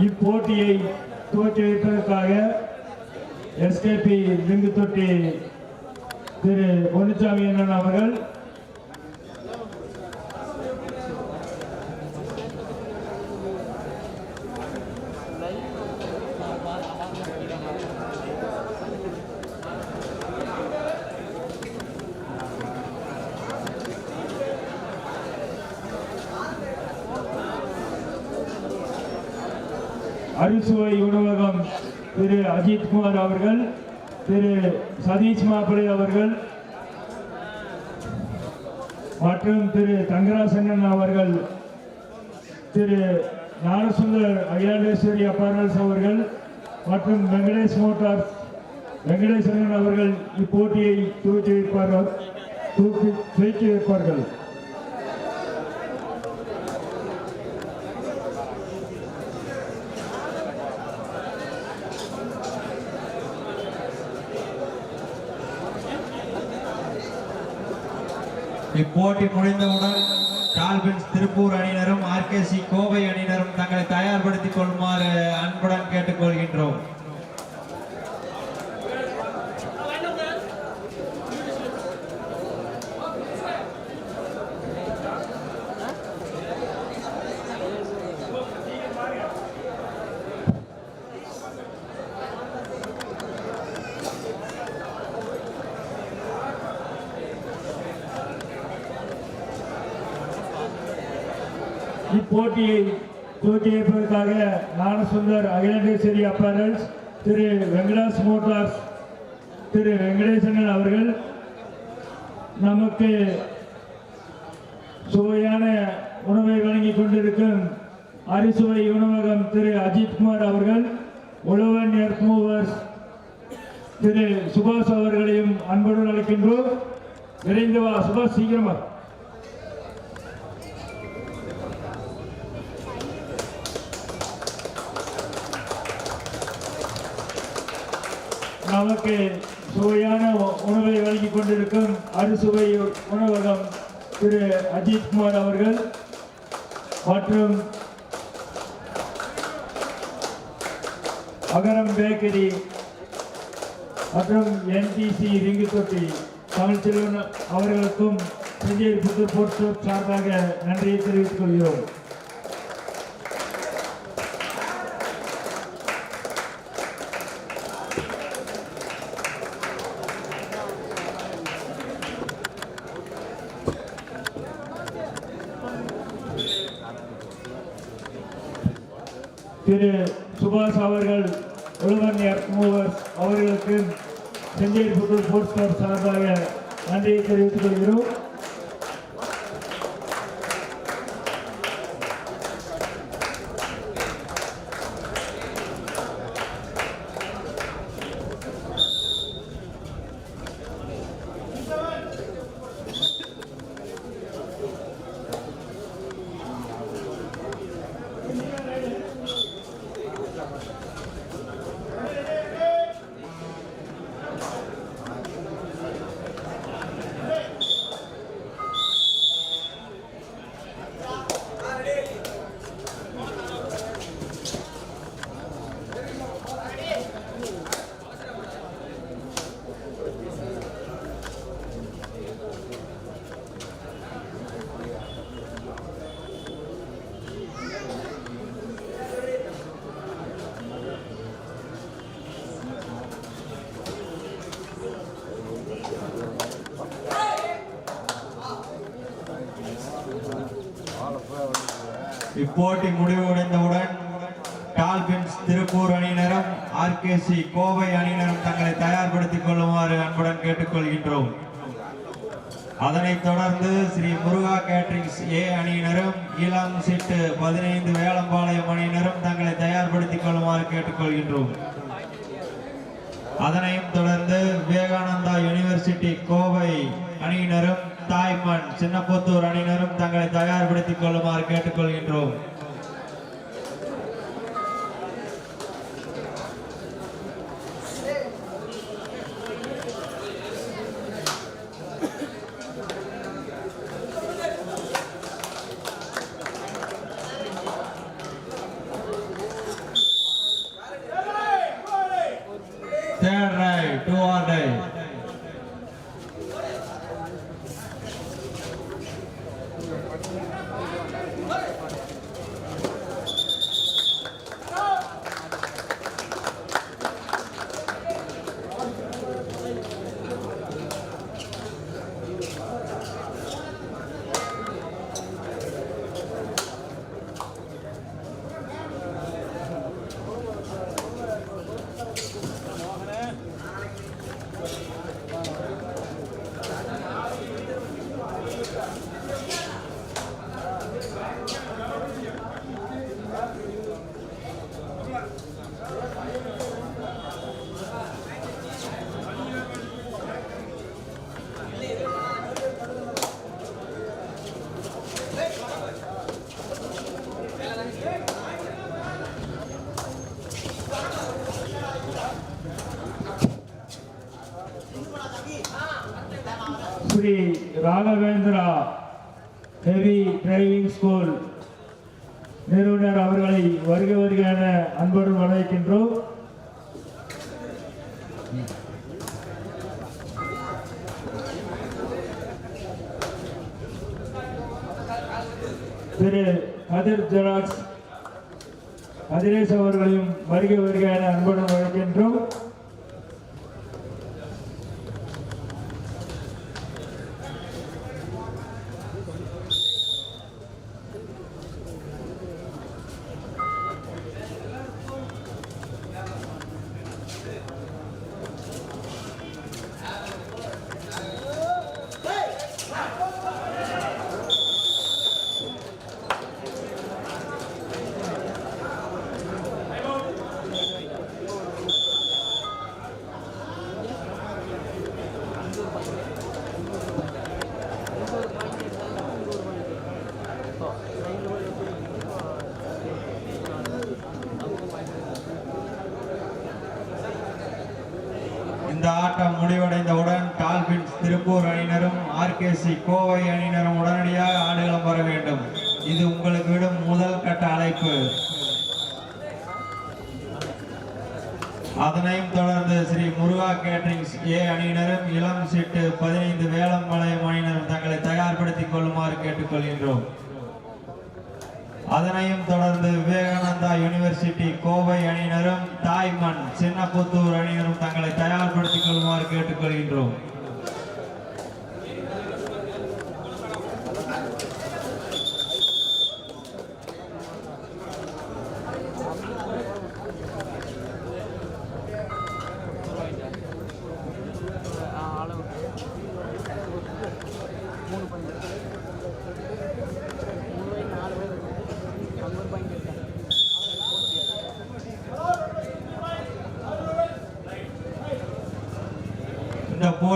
இப்போட்டியை துவக்கி வைப்பதற்காக எஸ்கேபி லிங்கு தொட்டி திரு பொன்னுச்சாமி அண்ணன் அவர்கள் அறுசுவை உணவகம் திரு அஜித்குமார் அவர்கள் திரு சதீஷ் மாப்பிளை அவர்கள் மற்றும் திரு தங்கராசனன் அவர்கள் திரு ஞானசுந்தர் அகிலாண்டேஸ்வரி அப்பாரஸ் அவர்கள் மற்றும் வெங்கடேஷ் மோட்டார் வெங்கடேஸ்வரன் அவர்கள் இப்போட்டியை துவக்கி வைப்பார்கள் தூக்கி துவக்கி வைப்பார்கள். இப்போட்டி முடிந்தவுடன் டால்பின்ஸ் திருப்பூர் அணியினரும் ஆர்கேசி கோவை அணியினரும் தங்களை தயார்படுத்திக் கொள்ளுமாறு அன்புடன் கேட்டுக்கொள்கின்றோம். இப்போட்டியை துவக்கி வைப்பதற்காக ஞானசுந்தர் அகிலேஸ்வரி அப்பரல்ஸ் திரு வெங்கடாஸ் மோட்டார்ஸ் திரு வெங்கடேசனன் அவர்கள். நமக்கு சுவையான உணவை வழங்கி கொண்டிருக்கும் அரிசுவை உணவகம் திரு அஜித்குமார் அவர்கள் உழவன் எர்த் மூவர்ஸ் திரு சுபாஷ் அவர்களையும் அன்புடன் அழைக்கின்றோம். விரைந்து வா சுபாஷ் சீக்கிரமா நமக்கு சுவையான உணவை வழங்கி கொண்டிருக்கும் அறுசுவை உணவகம் திரு அஜித் குமார் அவர்கள் மற்றும் அகரம் பேக்கரி மற்றும் என்டிசி ரிங்கு தொட்டி தமிழ்ச்செல்வன் அவர்களுக்கும் செஞ்சேரி புத்தூர் போர்ட் சார்பாக நன்றியை தெரிவித்துக் கொள்கிறோம். மூவர்ஸ் அவர்களுக்கு செஞ்சேரி புத்தூர் ஸ்போர்ட்ஸ் கிளப் சார்பாக நன்றியை தெரிவித்துக் கொள்கிறோம். இப்போட்டி முடிவடைந்தவுடன் டால்பின்ஸ் திருப்பூர் அணியினரும் ஆர்கேசி கோவை அணியினரும் தங்களை தயார்படுத்திக் கொள்ளுமாறு அன்புடன் கேட்டுக்கொள்கின்றோம். அதனைத் தொடர்ந்து ஸ்ரீ முருகா கேட்ரிங்ஸ் ஏ அணியினரும் ஈழாம் சிட்டு பதினைந்து வேளம்பாளையம் அணியினரும் தங்களை தயார்படுத்திக் கொள்ளுமாறு கேட்டுக்கொள்கின்றோம். அதனையும் தொடர்ந்து விவேகானந்தா யுனிவர்சிட்டி கோவை அணியினரும் தாய்மண் சின்னப்போத்தூர் அணியினரும் தங்களை தயார்படுத்திக் கொள்ளுமாறு கேட்டுக்கொள்கின்றோம் Sri Raghavendra heavy driving school நிறுவனர் அவர்களை வருக வருக என அன்புடன் வரவேற்கின்றோம். திரு கதிர் ஜெராக்ஸ் கதிரேஷ் அவர்களையும் வருக வருக என அன்புடன் வரவேற்கின்றோம். ஆட்டம் முடிவடைந்தவுடன் டால்பின்ஸ் திருப்பூர் அணியினரும் ஆர்கேசி கோவை அணியினரும் உடனடியாக ஆடுகளம் வர வேண்டும். இது உங்களுக்கு விடும் முதல் கட்ட அழைப்பு. அதனையும் தொடர்ந்து ஸ்ரீ முருகா கேட்டரிங்ஸ் ஏ அணியினரும் இளம் சீட்டு பதினைந்து வேளம்பாளையம் அணியினரும் தங்களை தயார்படுத்திக் கொள்ளுமாறு கேட்டுக்கொள்கின்றோம். அதனையும் தொடர்ந்து விவேகானந்தா யுனிவர்சிட்டி கோவை அணியினரும் தாய்மண் சின்னப்புத்தூர் அணியினரும் தங்களை தயார்படுத்திக் கொள்ளுமாறு கேட்டுக்கொள்கின்றோம்.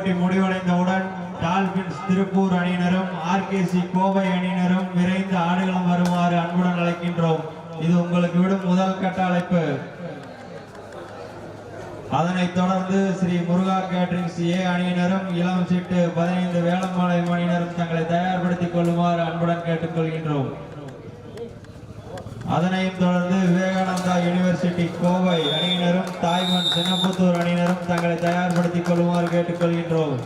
போட்டி முடிவடைந்தவுடன் டால்பின்ஸ் திருப்பூர் அணியினரும் ஆர்கேசி கோவை அணியினரும் விரைந்து ஆடுகளம் வருமாறு அன்புடன் அழைக்கின்றோம். இது உங்களுக்கு விடும் முதல் கட்ட அழைப்பு. அதனைத் தொடர்ந்து ஸ்ரீ முருகா கேட்டரிங்ஸ் ஏ அணியினரும் இளம் சீட்டு பதினைந்து வேளம்பாளையம் அணியினரும் தங்களை தயார்படுத்திக் கொள்ளுமாறு அன்புடன் கேட்டுக்கொள்கின்றோம். அதனையும் தொடர்ந்து விவேகானந்தா யுனிவர்சிட்டி கோவை அணியினரும் தாய்மன் சின்னப்புத்தூர் அணியினரும் தங்களை தயார்படுத்திக் கொள்ளுமாறு கேட்டுக்கொள்கின்றோம்.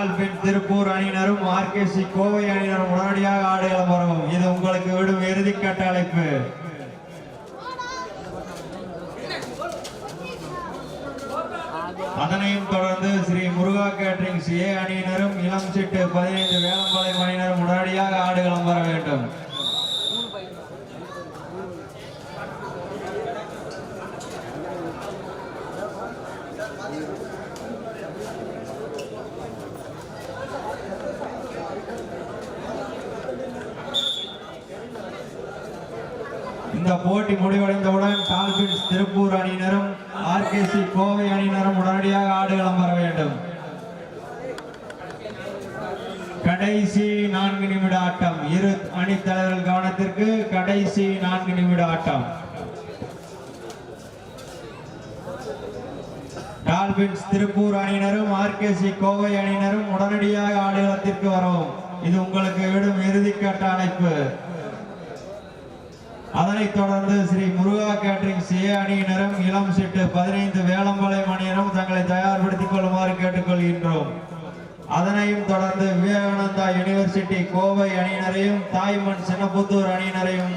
டால்பின் திருப்பூர் அணியினரும் ஆர்கேசி கோவை அணியினரும் உடனடியாக ஆடுகளம் வரும் இது உங்களுக்கு விடும் இறுதிக்கட்ட அழைப்பு. அதனையும் தொடர்ந்து ஸ்ரீ முருகா கேட்டரிங்ஸ் ஏ அணியினரும் இளம் சிட்டு பதினைந்து வேளம்பாளையம் அணியினரும் உடனடியாக ஆடுகளம் வர வேண்டும். போட்டி முடிவடைந்தவுடன் டால்பின்ஸ் திருப்பூர் அணியினரும் ஆர்கேசி கோவை அணியினரும் உடனடியாக ஆடுகளம் வர வேண்டும். கடைசி நான்கு நிமிட ஆட்டம். இரு அணித்தலைவர்கள் கவனத்திற்கு கடைசி நான்கு நிமிட ஆட்டம். டால்பின்ஸ் திருப்பூர் அணியினரும் ஆர்கேசி கோவை அணியினரும் உடனடியாக ஆடுகளத்திற்கு வரவும் இது உங்களுக்கு விடும் இறுதிக்கட்ட அழைப்பு. அதனைத் தொடர்ந்து ஸ்ரீ முருகா கேட்டரிங் ஏ அணியினரும் இளம் சிட்டு பதினைந்து வேளம்பாளையம் அணியினரும் தங்களை தயார்படுத்திக் கொள்ளுமாறு கேட்டுக்கொள்கின்றோம். அதனையும் தொடர்ந்து விவேகானந்தா யுனிவர்சிட்டி கோவை அணியினரையும் தாய்மண் சின்னப்புத்தூர் அணியினரையும்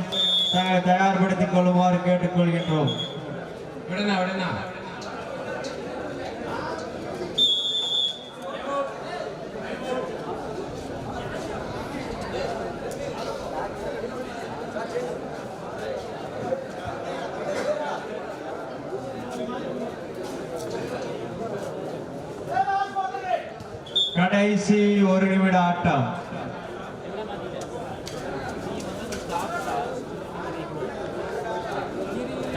தங்களை தயார்படுத்திக் கொள்ளுமாறு கேட்டுக்கொள்கின்றோம். விடனா விடனா கடைசி ஒரு நிமிட ஆட்டம்.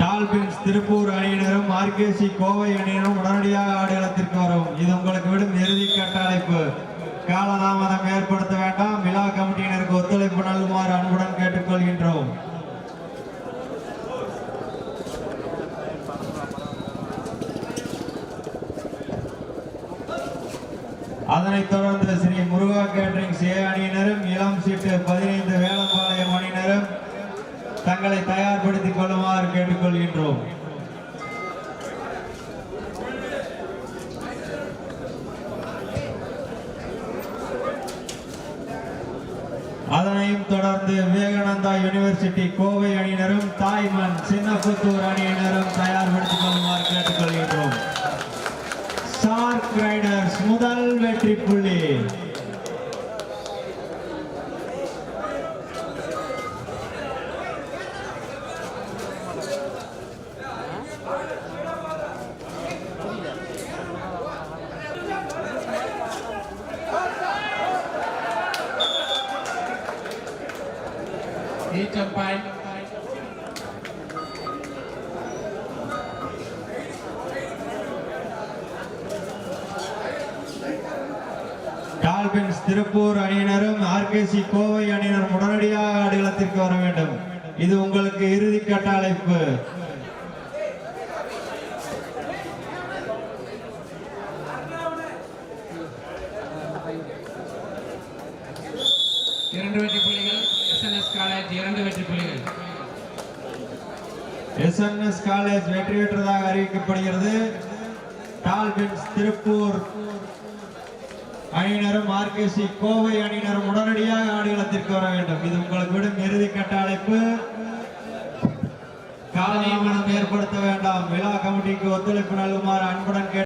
டால்பின்ஸ் திருப்பூர் அணியினரும் ஆர்கேசி கோவை அணியினரும் உடனடியாக ஆடுகளத்திற்கு வரும். இது உங்களுக்கு விடும் இறுதி கட்டழைப்பு காலதாமதம் ஏற்படுத்த வேண்டாம். விழா கமிட்டியினருக்கு ஒத்துழைப்பு நல்குமாறு அன்புடன் கேட்டுக்கொள்கின்றோம். அதனைத் தொடர்ந்து ஸ்ரீ முருகா கேட்டரிங் ஏ அணியினரும் இளம் சீட்டு பதினைந்து வேளம்பாளையம் அணியினரும் தங்களை தயார்படுத்திக் கொள்ளுமாறு கேட்டுக்கொள்கின்றோம். அதனையும் தொடர்ந்து விவேகானந்தா யுனிவர்சிட்டி கோவை அணியினரும் தாய்மன் சின்னப்புத்தூர் அணியினரும் தயார்படுத்திக் கொள்ளுமாறு கேட்டுக்கொள்கின்றோம். ஷார்க் ரைடர் முதல் வெற்றி புள்ளி each umpire Dolphins Tiruppur அணியினரும் ஆர்கேசி கோவை அணியினரும் உடனடியாக ஆடுகளத்திற்கு வர வேண்டும். இது உங்களுக்கு இறுதி கட்ட அழைப்பு. இரண்டு வெற்றி புள்ளிகள். எஸ்என்எஸ் காலேஜ் இரண்டு வெற்றி புள்ளிகள். எஸ்என்எஸ் காலேஜ் வெற்றி பெற்றதாக அறிவிக்கப்படுகிறது. டால்பின்ஸ் திருப்பூர் அணியினரும் ஆர்கேசி கோவை அணியினரும் உடனடியாக ஆடுகளத்திற்கு வர வேண்டும். இது உங்களுக்கு விடும் இறுதி கட்ட அழைப்பு. கால நியமனம் ஏற்படுத்த வேண்டாம். விழா கமிட்டிக்கு ஒத்துழைப்பு நல்குமாறு அன்புடன் கேட்டு